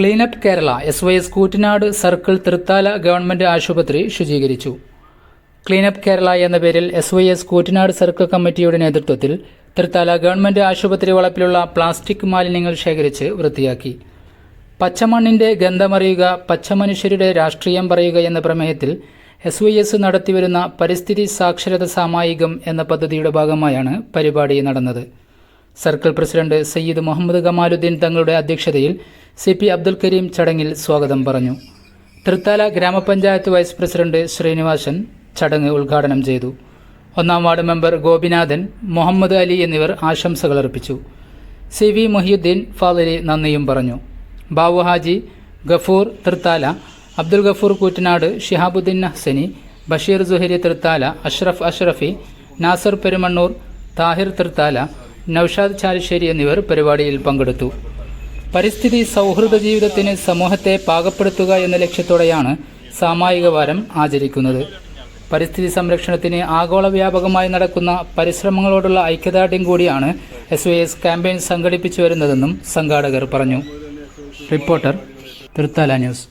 Cleanup Kerala S Y S Koottanad circle Thrithala government ആശുപത്രി ശുചീകരിച്ചു. Cleanup Kerala എന്ന പേരിൽ S Y S Koottanad circle കമ്മിറ്റിയുടെ നേതൃത്വത്തിൽ തൃത്താല ഗവൺമെന്റ് ആശുപത്രി വളപ്പിലുള്ള പ്ലാസ്റ്റിക് മാലിന്യങ്ങൾ ശേഖരിച്ച് വൃത്തിയാക്കി. പച്ചമണ്ണിന്റെ ഗന്ധമറിയുക പച്ചമനുഷ്യരുടെ രാഷ്ട്രീയം പറയുക എന്ന പ്രമേയത്തിൽ എസ് വൈ എസ് നടത്തിവരുന്ന പരിസ്ഥിതി സാക്ഷരത സാമായികം എന്ന പദ്ധതിയുടെ ഭാഗമായാണ് പരിപാടി നടന്നത്. സർക്കിൾ പ്രസിഡന്റ് സയ്യിദ് മുഹമ്മദ് കമാലുദ്ദീൻ തങ്ങളുടെ അധ്യക്ഷതയിൽ സി പി അബ്ദുൽ കരീം ചടങ്ങിൽ സ്വാഗതം പറഞ്ഞു. തൃത്താല ഗ്രാമപഞ്ചായത്ത് വൈസ് പ്രസിഡന്റ് ശ്രീനിവാസൻ ചടങ്ങ് ഉദ്ഘാടനം ചെയ്തു. ഒന്നാം വാർഡ് മെമ്പർ ഗോപിനാഥൻ മുഹമ്മദ് അലി എന്നിവർ ആശംസകൾ അർപ്പിച്ചു. സി വി മൊഹിയുദ്ദീൻ ഫാദലി നന്ദിയും പറഞ്ഞു. ബാവു ഹാജി ഗഫൂർ തൃത്താല അബ്ദുൽ ഗഫൂർ കൂറ്റനാട് ഷിഹാബുദ്ദീൻ ഹസനി ബഷീർ സുഹരി തൃത്താല അഷ്റഫ് അഷ്റഫി നാസർ പെരുമണ്ണൂർ താഹിർ തൃത്താല നൌഷാദ് ചാലിശ്ശേരി എന്നിവർ പരിപാടിയിൽ പങ്കെടുത്തു. പരിസ്ഥിതി സൗഹൃദ ജീവിതത്തിന് സമൂഹത്തെ പാകപ്പെടുത്തുക എന്ന ലക്ഷ്യത്തോടെയാണ് സാമായിക വാരം ആചരിക്കുന്നത്. പരിസ്ഥിതി സംരക്ഷണത്തിന് ആഗോള വ്യാപകമായി നടക്കുന്ന പരിശ്രമങ്ങളോടുള്ള ഐക്യദാർഢ്യം കൂടിയാണ് എസ് വൈ എസ് ക്യാമ്പയിൻ സംഘടിപ്പിച്ചു വരുന്നതെന്നും സംഘാടകർ പറഞ്ഞു. Reporter Thrithala news.